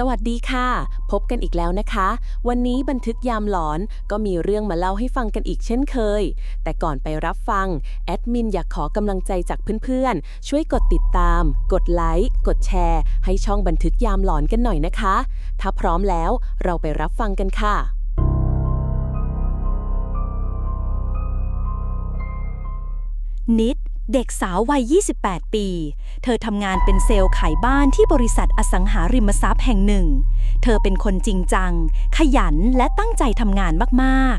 สวัสดีค่ะ พบกันอีกแล้วนะคะ วันนี้บันทึกยามหลอนก็มีเรื่องมาเล่าให้ฟังกันอีกเช่นเคย แต่ก่อนไปรับฟัง แอดมินอยากขอกำลังใจจากเพื่อนๆ ช่วยกดติดตาม กดไลค์ กดแชร์ ให้ช่องบันทึกยามหลอนกันหน่อยนะคะ ถ้าพร้อมแล้วเราไปรับฟังกันค่ะ นิด เด็กสาววัย 28 ปี เธอทำงานเป็นเซลล์ขายบ้านที่บริษัทอสังหาริมทรัพย์แห่งหนึ่ง เธอเป็นคนจริงจัง ขยันและตั้งใจทำงานมาก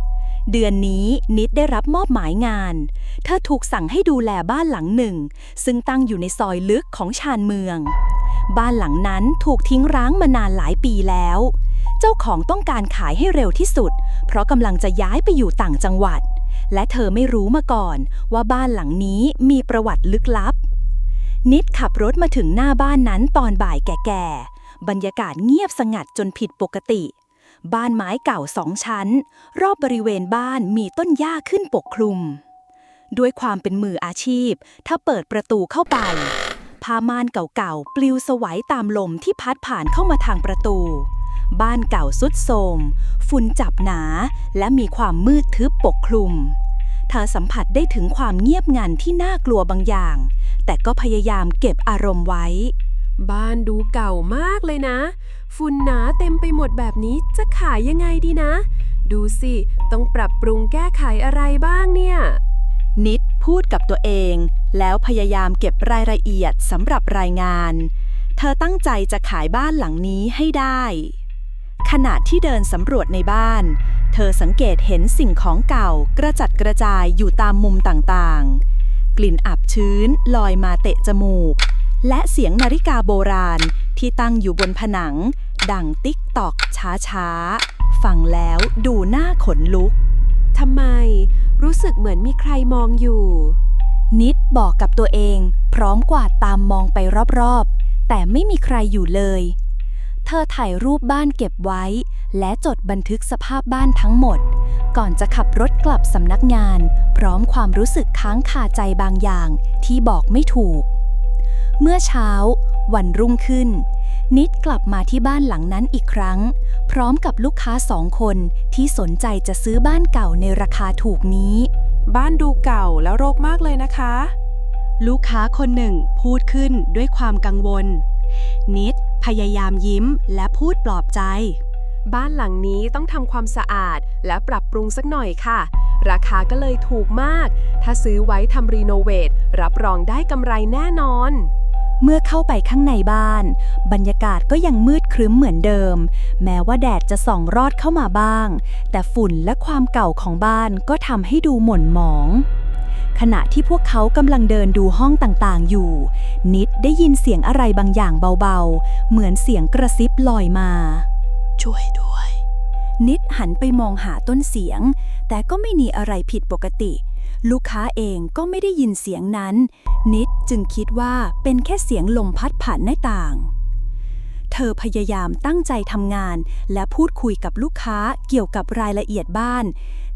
ๆ เดือนนี้นิดได้รับมอบหมายงาน เธอถูกสั่งให้ดูแลบ้านหลังหนึ่ง ซึ่งตั้งอยู่ในซอยลึกของชานเมือง บ้านหลังนั้นถูกทิ้งร้างมานานหลายปีแล้ว เจ้าของต้องการขายให้เร็วที่สุด เพราะกำลังจะย้ายไปอยู่ต่างจังหวัด และเธอไม่รู้มาก่อน ว่าบ้านหลังนี้มีประวัติลึกลับ นิดขับรถมาถึงหน้าบ้านนั้นตอนบ่ายแก่ๆ บรรยากาศเงียบสงัดจนผิดปกติ บ้านไม้เก่าสองชั้น รอบบริเวณบ้านมีต้นหญ้าขึ้นปกคลุม ด้วยความเป็นมืออาชีพ ถ้าเปิดประตูเข้าไปผ้าม่านเก่าๆ ปลิวสวัยตามลมที่พัดผ่านเข้ามาทางประตู บ้านเก่าสุดโทรมฝุ่นจับหนา และมีความมืดทึบปกคลุม เธอสัมผัสได้ถึงความเงียบงันที่น่ากลัวบางอย่าง แต่ก็พยายามเก็บอารมณ์ไว้ บ้านดูเก่ามากเลยนะ ฝุ่นหนาเต็มไปหมดแบบนี้จะขายยังไงดีนะ ดูสิ ต้องปรับปรุงแก้ไขอะไรบ้างเนี่ย นิดพูดกับตัวเอง แล้วพยายามเก็บรายละเอียดสำหรับรายงาน เธอตั้งใจจะขายบ้านหลังนี้ให้ได้ ขณะที่เดินสำรวจในบ้าน เธอสังเกตเห็นสิ่งของเก่ากระจัดกระจายอยู่ตามมุมต่างๆ กลิ่นอับชื้นลอยมาเตะจมูก และเสียงนาฬิกาโบราณที่ตั้งอยู่บนผนัง ดังติ๊กตอกช้าๆ ฟังแล้วดูหน้าขนลุก ทำไม รู้สึกเหมือนมีใครมองอยู่ นิดบอกกับตัวเอง พร้อมกวาดตามมองไปรอบๆ แต่ไม่มีใครอยู่เลย เธอถ่ายรูปบ้านเก็บไว้ และจดบันทึกสภาพบ้านทั้งหมด ก่อนจะขับรถกลับสำนักงาน พร้อมความรู้สึกค้างคาใจบางอย่างที่บอกไม่ถูก เมื่อเช้า วันรุ่งขึ้น นิดกลับมาที่บ้านหลังนั้นอีกครั้ง พร้อมกับลูกค้าสองคนที่สนใจจะซื้อบ้านเก่าในราคาถูกนี้ บ้านดูเก่าแล้วรกมากเลยนะคะ ลูกค้าคนหนึ่งพูดขึ้นด้วยความกังวล นิด พยายามยิ้มและพูดปลอบใจ บ้านหลังนี้ต้องทำความสะอาดและปรับปรุงสักหน่อยค่ะ ราคาก็เลยถูกมาก ถ้าซื้อไว้ทำรีโนเวทรับรองได้กำไรแน่นอนเมื่อเข้าไปข้างในบ้าน บรรยากาศก็ยังมืดครึ้มเหมือนเดิม แม้ว่าแดดจะส่องรอดเข้ามาบ้าง แต่ฝุ่นและความเก่าของบ้านก็ทำให้ดูหม่นหมอง ขณะที่พวกเขากำลังเดินดูห้องต่างๆ อยู่ นิดได้ยินเสียงอะไรบางอย่างเบาๆ เหมือนเสียงกระซิบลอยมา ช่วยด้วย นิดหันไปมองหาต้นเสียง แต่ก็ไม่มีอะไรผิดปกติ ลูกค้าเองก็ไม่ได้ยินเสียงนั้น นิดจึงคิดว่าเป็นแค่เสียงลมพัดผ่านหน้าต่างเธอพยายามตั้งใจทำงาน และพูดคุยกับลูกค้าเกี่ยวกับรายละเอียดบ้าน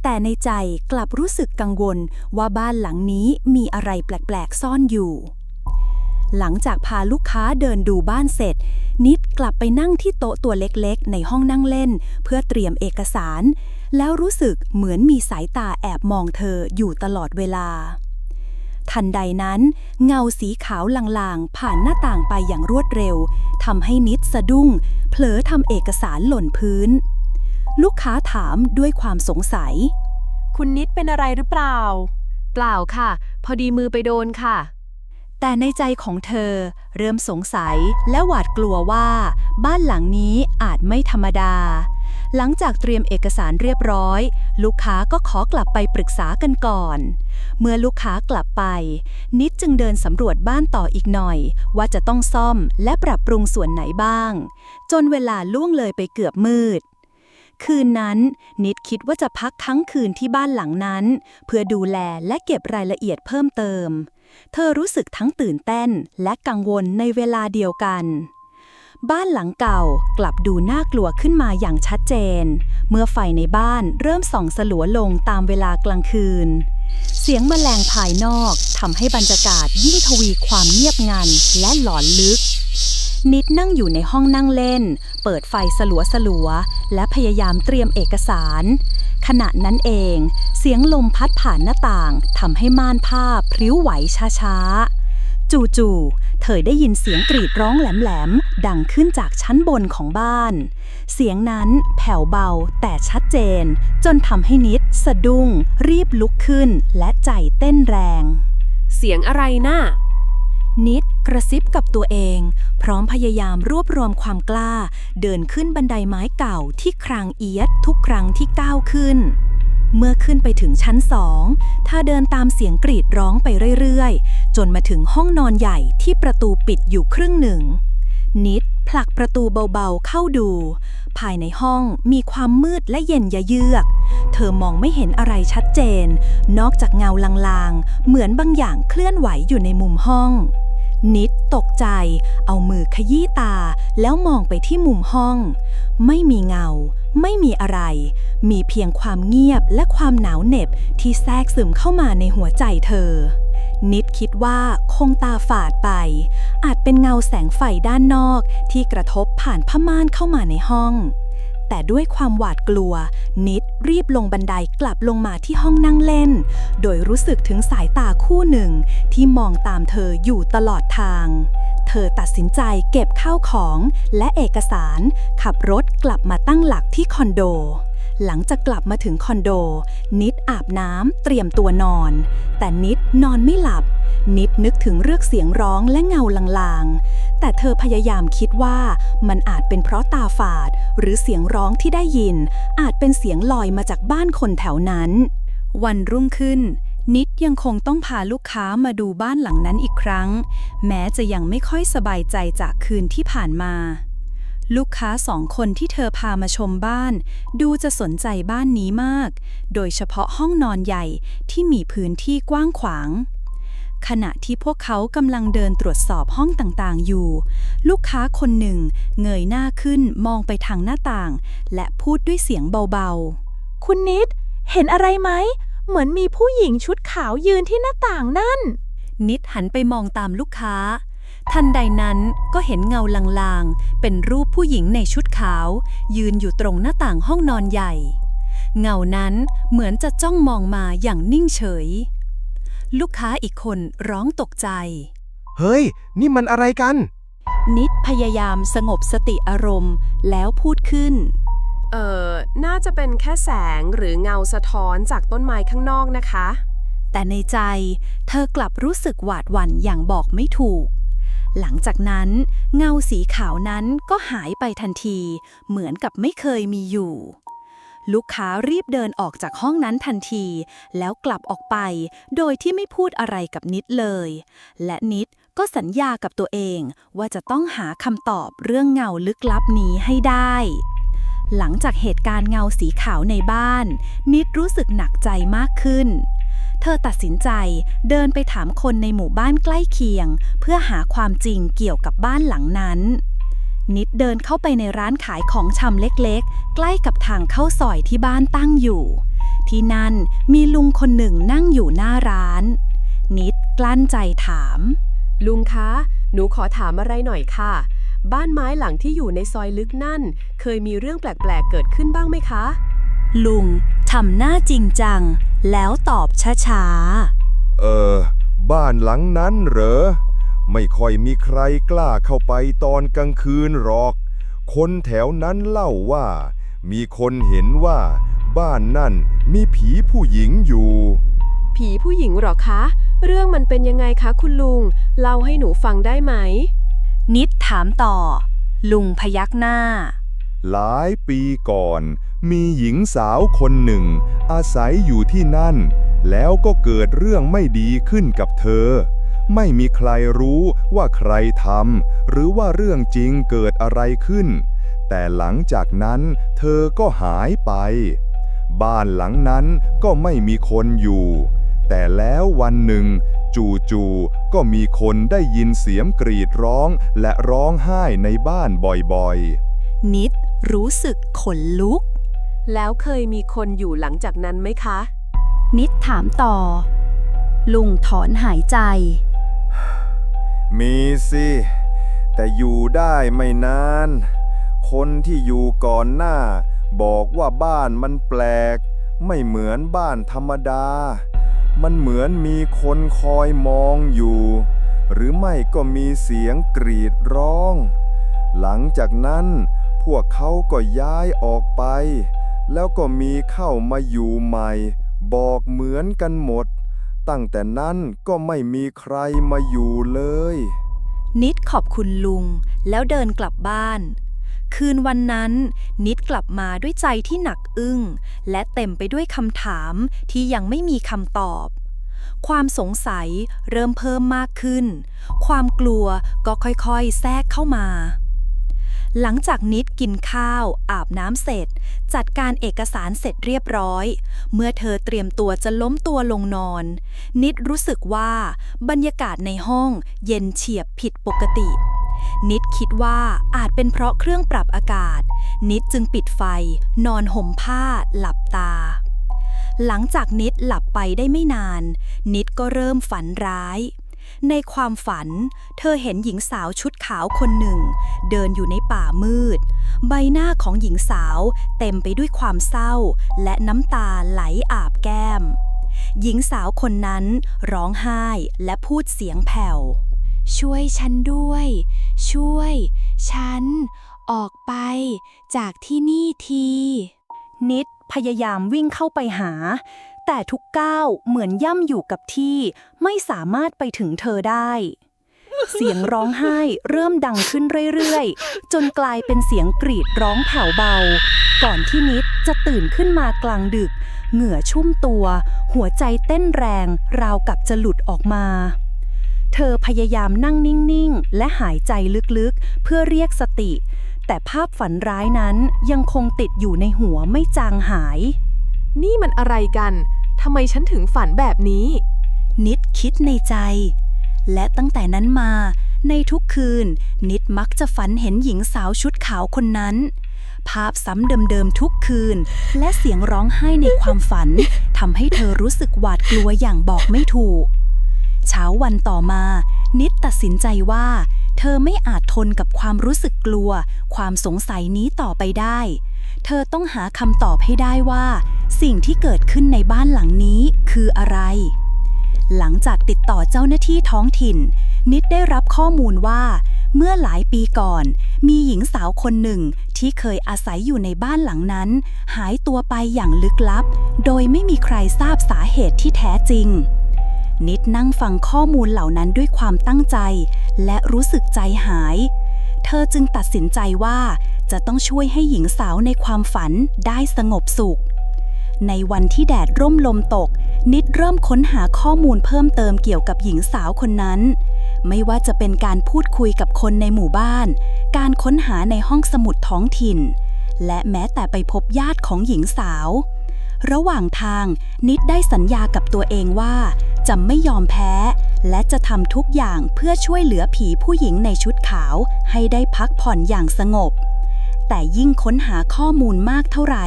แต่ในใจกลับรู้สึกกังวลว่าบ้านหลังนี้มีอะไรแปลก ๆ ซ่อนอยู่ หลังจากพาลูกค้าเดินดูบ้านเสร็จ นิดกลับไปนั่งที่โต๊ะตัวเล็กๆ ในห้องนั่งเล่น เพื่อเตรียมเอกสาร แล้วรู้สึกเหมือนมีสายตาแอบมองเธออยู่ตลอดเวลา ทันใดนั้น เงาสีขาวลางๆ ผ่านหน้าต่างไปอย่างรวดเร็วทำให้นิดสะดุ้ง เผลอทำเอกสารหล่นพื้น ลูกค้าถามด้วยความสงสัย คุณนิดเป็นอะไรหรือเปล่า เปล่าค่ะ พอดีมือไปโดนค่ะ แต่ในใจของเธอเริ่มสงสัยและหวาดกลัวว่า บ้านหลังนี้อาจไม่ธรรมดา หลังจากเตรียมเอกสารเรียบร้อย ลูกค้าก็ขอกลับไปปรึกษากันก่อน เมื่อลูกค้ากลับไป นิดจึงเดินสำรวจบ้านต่ออีกหน่อย ว่าจะต้องซ่อมและปรับปรุงส่วนไหนบ้าง จนเวลาล่วงเลยไปเกือบมืด คืนนั้น นิดคิดว่าจะพักทั้งคืนที่บ้านหลังนั้น เพื่อดูแลและเก็บรายละเอียดเพิ่มเติม เธอรู้สึกทั้งตื่นเต้นและกังวลในเวลาเดียวกัน บ้านหลังเก่ากลับดูน่ากลัวขึ้นมาอย่างชัดเจน เมื่อไฟในบ้านเริ่มส่องสลัวลงตามเวลากลางคืน เสียงแมลงภายนอกทำให้บรรยากาศยิ่งทวีความเงียบงันและหลอนลึก นิดนั่งอยู่ในห้องนั่งเล่น เปิดไฟสลัวสลัวๆและพยายามเตรียมเอกสาร ขณะนั้นเอง เสียงลมพัดผ่านหน้าต่างทำให้ม่านผ้าพริ้วไหวช้าๆ จู่ๆ เธอได้ยินเสียงกรีดร้องแหลมๆ ดังขึ้นจากชั้นบนของบ้าน เสียงนั้นแผ่วเบาแต่ชัดเจน จนทำให้นิดสะดุ้ง รีบลุกขึ้นและใจเต้นแรง เสียงอะไรน่ะนิด กระซิบกับตัวเอง พร้อมพยายามรวบรวมความกล้า เดินขึ้นบันไดไม้เก่าที่ครางเอียดทุกครั้งที่ก้าวขึ้น เมื่อขึ้นไปถึงชั้นสองถ้าเดินตามเสียงกรีดร้องไปเรื่อยๆ จนมาถึงห้องนอนใหญ่ที่ประตูปิดอยู่ครึ่งหนึ่ง นิดผลักประตูเบาๆเข้าดู ภายในห้องมีความมืดและเย็นยะเยือก เธอมองไม่เห็นอะไรชัดเจน นอกจากเงาลางๆ เหมือนบางอย่างเคลื่อนไหวอยู่ในมุมห้อง นิดตกใจ เอามือขยี้ตา แล้วมองไปที่มุมห้อง ไม่มีเงา ไม่มีอะไร มีเพียงความเงียบและความหนาวเหน็บที่แทรกซึมเข้ามาในหัวใจเธอ นิดคิดว่าคงตาฝาดไป อาจเป็นเงาแสงไฟด้านนอกที่กระทบผ่านผ้าม่านเข้ามาในห้อง แต่ด้วยความหวาดกลัว นิดรีบลงบันไดกลับลงมาที่ห้องนั่งเล่น โดยรู้สึกถึงสายตาคู่หนึ่งที่มองตามเธออยู่ตลอดทาง เธอตัดสินใจเก็บข้าวของและเอกสาร ขับรถกลับมาตั้งหลักที่คอนโด หลังจากกลับมาถึงคอนโด นิดอาบน้ำเตรียมตัวนอน แต่นิดนอนไม่หลับ นิดนึกถึงเรื่องเสียงร้องและเงาลางๆ แต่เธอพยายามคิดว่ามันอาจเป็นเพราะตาฝาด หรือเสียงร้องที่ได้ยิน อาจเป็นเสียงลอยมาจากบ้านคนแถวนั้น วันรุ่งขึ้น นิดยังคงต้องพาลูกค้ามาดูบ้านหลังนั้นอีกครั้ง แม้จะยังไม่ค่อยสบายใจจากคืนที่ผ่านมา ลูกค้าสองคนที่เธอพามาชมบ้าน ดูจะสนใจบ้านนี้มาก โดยเฉพาะห้องนอนใหญ่ที่มีพื้นที่กว้างขวาง ขณะที่พวกเขากำลังเดินตรวจสอบห้องต่างๆอยู่ ลูกค้าคนหนึ่งเงยหน้าขึ้นมองไปทางหน้าต่าง และพูดด้วยเสียงเบาๆ คุณนิด เห็นอะไรไหม เหมือนมีผู้หญิงชุดขาวยืนที่หน้าต่างนั่น นิดหันไปมองตามลูกค้า ทันใดนั้นก็เห็นเงาลางๆ เป็นรูปผู้หญิงในชุดขาว ยืนอยู่ตรงหน้าต่างห้องนอนใหญ่ เงานั้นเหมือนจะจ้องมองมาอย่างนิ่งเฉย ลูกค้าอีกคนร้องตกใจ เฮ้ย นี่มันอะไรกัน นิดพยายามสงบสติอารมณ์แล้วพูดขึ้น เอ่อ น่าจะเป็นแค่แสงหรือเงาสะท้อนจากต้นไม้ข้างนอกนะคะ แต่ในใจเธอกลับรู้สึกหวาดหวั่นอย่างบอกไม่ถูก หลังจากนั้น เงาสีขาวนั้นก็หายไปทันที เหมือนกับไม่เคยมีอยู่ ลูกค้ารีบเดินออกจากห้องนั้นทันที แล้วกลับออกไป โดยที่ไม่พูดอะไรกับนิดเลย และนิดก็สัญญากับตัวเองว่าจะต้องหาคำตอบเรื่องเงาลึกลับนี้ให้ได้ หลังจากเหตุการณ์เงาสีขาวในบ้าน นิดรู้สึกหนักใจมากขึ้น เธอตัดสินใจเดินไปถามคนในหมู่บ้านใกล้เคียง เพื่อหาความจริงเกี่ยวกับบ้านหลังนั้น นิดเดินเข้าไปในร้านขายของชำเล็กๆ ใกล้กับทางเข้าซอยที่บ้านตั้งอยู่ ที่นั่นมีลุงคนหนึ่งนั่งอยู่หน้าร้าน นิดกลั้นใจถาม ลุงคะ หนูขอถามอะไรหน่อยค่ะ บ้านไม้หลังที่อยู่ในซอยลึกนั่น เคยมีเรื่องแปลกๆเกิดขึ้นบ้างไหมคะ ลุงทำหน้าจริงจัง แล้วตอบช้าๆ เออ บ้านหลังนั้นเหรอ ไม่ค่อยมีใครกล้าเข้าไปตอนกลางคืนหรอก คนแถวนั้นเล่าว่า มีคนเห็นว่า บ้านนั่นมีผีผู้หญิงอยู่ ผีผู้หญิงเหรอคะ เรื่องมันเป็นยังไงคะคุณลุง เล่าให้หนูฟังได้ไหม นิดถามต่อ ลุงพยักหน้า หลายปีก่อน มีหญิงสาวคนหนึ่ง อาศัยอยู่ที่นั่น แล้วก็เกิดเรื่องไม่ดีขึ้นกับเธอ ไม่มีใครรู้ว่าใครทำหรือว่าเรื่องจริงเกิดอะไรขึ้น แต่หลังจากนั้นเธอก็หายไป บ้านหลังนั้นก็ไม่มีคนอยู่ แต่แล้ววันหนึ่ง จู่ๆก็มีคนได้ยินเสียงกรีดร้องและร้องไห้ในบ้านบ่อยๆ นิดรู้สึกขนลุก แล้วเคยมีคนอยู่หลังจากนั้นไหมคะ นิดถามต่อ ลุงถอนหายใจ มีสิ แต่อยู่ได้ไม่นาน คนที่อยู่ก่อนหน้า บอกว่าบ้านมันแปลก ไม่เหมือนบ้านธรรมดา มันเหมือนมีคนคอยมองอยู่ หรือไม่ก็มีเสียงกรีดร้อง หลังจากนั้นพวกเขาก็ย้ายออกไป แล้วก็มีเข้ามาอยู่ใหม่ บอกเหมือนกันหมด ตั้งแต่นั้นก็ไม่มีใครมาอยู่เลย นิดขอบคุณลุง แล้วเดินกลับบ้าน คืนวันนั้น นิดกลับมาด้วยใจที่หนักอึ้ง และเต็มไปด้วยคำถามที่ยังไม่มีคำตอบ ความสงสัยเริ่มเพิ่มมากขึ้น ความกลัวก็ค่อยๆ แทรกเข้ามา หลังจากนิดกินข้าว อาบน้ำเสร็จ จัดการเอกสารเสร็จเรียบร้อย เมื่อเธอเตรียมตัวจะล้มตัวลงนอน นิดรู้สึกว่าบรรยากาศในห้องเย็นเฉียบผิดปกติ นิดคิดว่าอาจเป็นเพราะเครื่องปรับอากาศ นิดจึงปิดไฟ นอนห่มผ้า หลับตาหลังจากนิดหลับไปได้ไม่นาน นิดก็เริ่มฝันร้าย ในความฝัน เธอเห็นหญิงสาวชุดขาวคนหนึ่ง เดินอยู่ในป่ามืด ใบหน้าของหญิงสาวเต็มไปด้วยความเศร้า และน้ำตาไหลอาบแก้ม หญิงสาวคนนั้นร้องไห้และพูดเสียงแผ่ว ช่วยฉันด้วย ช่วย ฉัน ออกไป จากที่นี่ที นิดพยายามวิ่งเข้าไปหา แต่ทุกก้าวเหมือนย่ำอยู่กับที่ ไม่สามารถไปถึงเธอได้ เสียงร้องไห้เริ่มดังขึ้นเรื่อยๆ จนกลายเป็นเสียงกรีดร้องแผ่วเบา ก่อนที่นิดจะตื่นขึ้นมากลางดึก เหงื่อชุ่มตัว หัวใจเต้นแรง ราวกับจะหลุดออกมา เธอพยายามนั่งนิ่งๆ และหายใจลึกๆ เพื่อเรียกสติ แต่ภาพฝันร้ายนั้นยังคงติดอยู่ในหัวไม่จางหาย นี่มันอะไรกันทำไมฉันถึงฝันแบบนี้ นิดคิดในใจ และตั้งแต่นั้นมา ในทุกคืน นิดมักจะฝันเห็นหญิงสาวชุดขาวคนนั้น ภาพซ้ำเดิมๆทุกคืน และเสียงร้องไห้ในความฝันทำให้เธอรู้สึกหวาดกลัวอย่างบอกไม่ถูก เช้าวันต่อมา นิดตัดสินใจว่า เธอไม่อาจทนกับความรู้สึกกลัว ความสงสัยนี้ต่อไปได้ เธอต้องหาคำตอบให้ได้ว่า สิ่งที่เกิดขึ้นในบ้านหลังนี้คืออะไร หลังจากติดต่อเจ้าหน้าที่ท้องถิ่น นิดได้รับข้อมูลว่า เมื่อหลายปีก่อน มีหญิงสาวคนหนึ่งที่เคยอาศัยอยู่ในบ้านหลังนั้น หายตัวไปอย่างลึกลับ โดยไม่มีใครทราบสาเหตุที่แท้จริง นิดนั่งฟังข้อมูลเหล่านั้นด้วยความตั้งใจ และรู้สึกใจหาย เธอจึงตัดสินใจว่าจะต้องช่วยให้หญิงสาวในความฝันได้สงบสุข ในวันที่แดดร่มลมตก นิดเริ่มค้นหาข้อมูลเพิ่มเติมเกี่ยวกับหญิงสาวคนนั้น ไม่ว่าจะเป็นการพูดคุยกับคนในหมู่บ้าน การค้นหาในห้องสมุดท้องถิ่น และแม้แต่ไปพบญาติของหญิงสาว ระหว่างทางนิดได้สัญญากับตัวเองว่า จะไม่ยอมแพ้ และจะทำทุกอย่างเพื่อช่วยเหลือผีผู้หญิงในชุดขาว ให้ได้พักผ่อนอย่างสงบ แต่ยิ่งค้นหาข้อมูลมากเท่าไหร่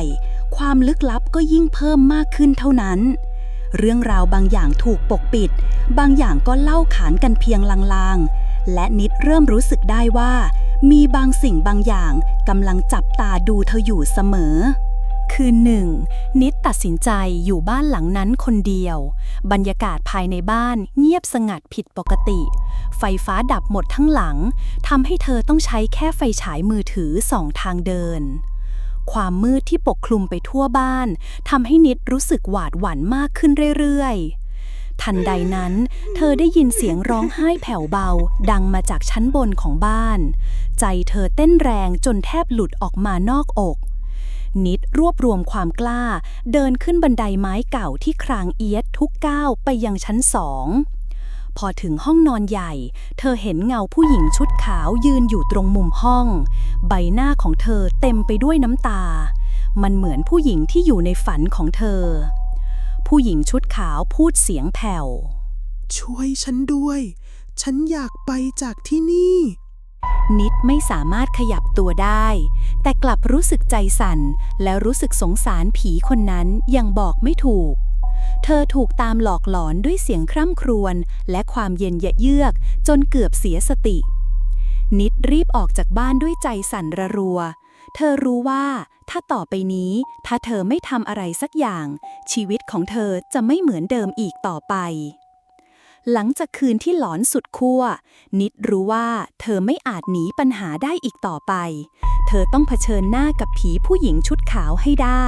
ความลึกลับก็ยิ่งเพิ่มมากขึ้นเท่านั้น เรื่องราวบางอย่างถูกปกปิด บางอย่างก็เล่าขานกันเพียงลางๆ และนิดเริ่มรู้สึกได้ว่า มีบางสิ่งบางอย่างกำลังจับตาดูเธออยู่เสมอคืนหนึ่ง นิดตัดสินใจอยู่บ้านหลังนั้นคนเดียว บรรยากาศภายในบ้านเงียบสงัดผิดปกติ ไฟฟ้าดับหมดทั้งหลังทำให้เธอต้องใช้แค่ไฟฉายมือถือสองทางเดิน ความมืดที่ปกคลุมไปทั่วบ้านทำให้นิดรู้สึกหวาดหวั่นมากขึ้นเรื่อยๆ ทันใดนั้น เธอได้ยินเสียงร้องไห้แผ่วเบา ดังมาจากชั้นบนของบ้าน ใจเธอเต้นแรงจนแทบหลุดออกมานอกอก นิดรวบรวมความกล้า เดินขึ้นบันไดไม้เก่าที่ครางเอียดทุกก้าวไปยังชั้นสอง พอถึงห้องนอนใหญ่ เธอเห็นเงาผู้หญิงชุดขาวยืนอยู่ตรงมุมห้อง ใบหน้าของเธอเต็มไปด้วยน้ำตา มันเหมือนผู้หญิงที่อยู่ในฝันของเธอ ผู้หญิงชุดขาวพูดเสียงแผ่ว ช่วยฉันด้วย ฉันอยากไปจากที่นี่ นิดไม่สามารถขยับตัวได้ แต่กลับรู้สึกใจสั่น และรู้สึกสงสารผีคนนั้นยังบอกไม่ถูก เธอถูกตามหลอกหลอนด้วยเสียงคร่ำครวญและความเย็นเยือก จนเกือบเสียสติ นิดรีบออกจากบ้านด้วยใจสั่นระรัว เธอรู้ว่าถ้าต่อไปนี้ ถ้าเธอไม่ทำอะไรสักอย่าง ชีวิตของเธอจะไม่เหมือนเดิมอีกต่อไปหลังจากคืนที่หลอนสุดขั้ว นิดรู้ว่าเธอไม่อาจหนีปัญหาได้อีกต่อไป เธอต้องเผชิญหน้ากับผีผู้หญิงชุดขาวให้ได้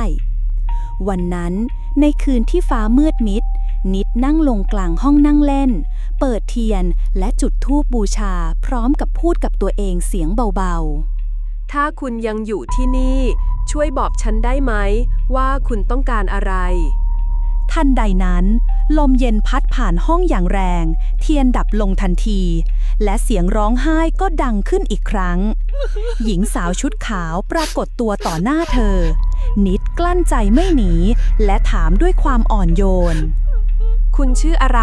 วันนั้น ในคืนที่ฟ้ามืดมิด นิดนั่งลงกลางห้องนั่งเล่น เปิดเทียนและจุดธูปบูชาพร้อมกับพูดกับตัวเองเสียงเบาถ้าคุณยังอยู่ที่นี่ ช่วยบอกฉันได้ไหม ว่าคุณต้องการอะไรๆทันใดนั้น ลมเย็นพัดผ่านห้องอย่างแรง เทียนดับลงทันที และเสียงร้องไห้ก็ดังขึ้นอีกครั้ง หญิงสาวชุดขาวปรากฏตัวต่อหน้าเธอ นิดกลั้นใจไม่หนี และถามด้วยความอ่อนโยน คุณชื่ออะไร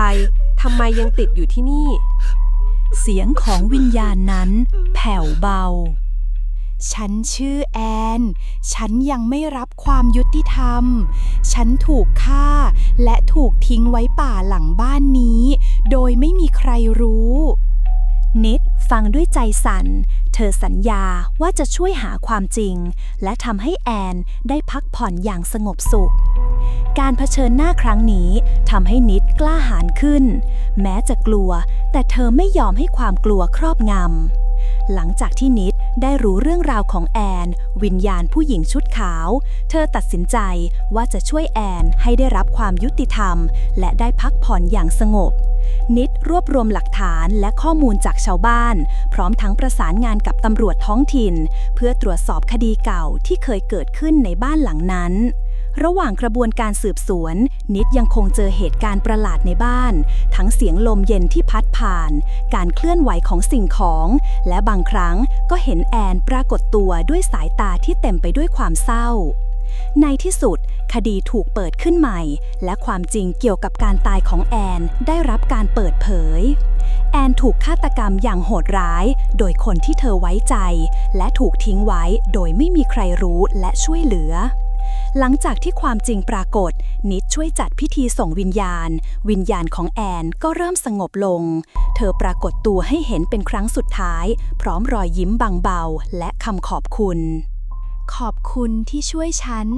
ทำไมยังติดอยู่ที่นี่ เสียงของวิญญาณนั้น แผ่วเบา ฉันชื่อแอน ฉันยังไม่รับความยุติธรรม ฉันถูกฆ่า และถูกทิ้งไว้ป่าหลังบ้านนี้ โดยไม่มีใครรู้ นิดฟังด้วยใจสั่น เธอสัญญาว่าจะช่วยหาความจริง และทำให้แอนได้พักผ่อนอย่างสงบสุข การเผชิญหน้าครั้งนี้ทำให้นิดกล้าหาญขึ้น แม้จะกลัว แต่เธอไม่ยอมให้ความกลัวครอบงำ หลังจากที่นิดได้รู้เรื่องราวของแอน วิญญาณผู้หญิงชุดขาว เธอตัดสินใจว่าจะช่วยแอนให้ได้รับความยุติธรรม และได้พักผ่อนอย่างสงบ นิดรวบรวมหลักฐานและข้อมูลจากชาวบ้าน พร้อมทั้งประสานงานกับตำรวจท้องถิ่น เพื่อตรวจสอบคดีเก่าที่เคยเกิดขึ้นในบ้านหลังนั้น ระหว่างกระบวนการสืบสวน นิดยังคงเจอเหตุการณ์ประหลาดในบ้าน ทั้งเสียงลมเย็นที่พัดผ่าน การเคลื่อนไหวของสิ่งของ และบางครั้งก็เห็นแอนปรากฏตัวด้วยสายตาที่เต็มไปด้วยความเศร้า ในที่สุด คดีถูกเปิดขึ้นใหม่ และความจริงเกี่ยวกับการตายของแอนได้รับการเปิดเผยแอนถูกฆาตกรรมอย่างโหดร้าย โดยคนที่เธอไว้ใจ และถูกทิ้งไว้โดยไม่มีใครรู้และช่วยเหลือ หลังจากที่ความจริงปรากฏ นิดช่วยจัดพิธีส่งวิญญาณ วิญญาณของแอนก็เริ่มสงบลง เธอปรากฏตัวให้เห็นเป็นครั้งสุดท้าย พร้อมรอยยิ้มบางเบา และคำขอบคุณ ขอบคุณที่ช่วยฉัน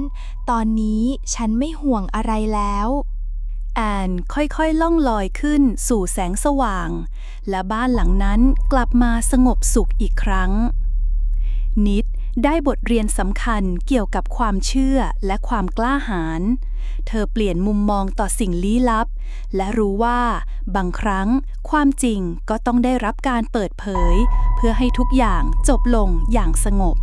ตอนนี้ฉันไม่ห่วงอะไรแล้วแอนค่อยๆล่องลอยขึ้นสู่แสงสว่าง และบ้านหลังนั้นกลับมาสงบสุขอีกครั้ง นิด ได้บทเรียนสำคัญเกี่ยวกับความเชื่อและความกล้าหาญ เธอเปลี่ยนมุมมองต่อสิ่งลี้ลับ และรู้ว่าบางครั้งความจริงก็ต้องได้รับการเปิดเผย เพื่อให้ทุกอย่างจบลงอย่างสงบ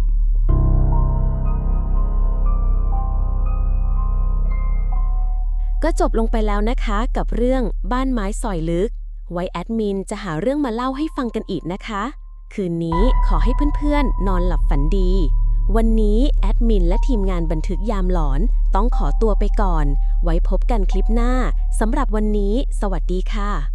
ก็จบลงไปแล้วนะคะกับเรื่องบ้านไม้สอยลึก ไว้แอดมินจะหาเรื่องมาเล่าให้ฟังกันอีกนะคะ คืนนี้ขอให้เพื่อนๆ นอนหลับฝันดี วันนี้แอดมินและทีมงานบันทึกยามหลอน ต้องขอตัวไปก่อน ไว้พบกันคลิปหน้าสำหรับวันนี้ สวัสดีค่ะ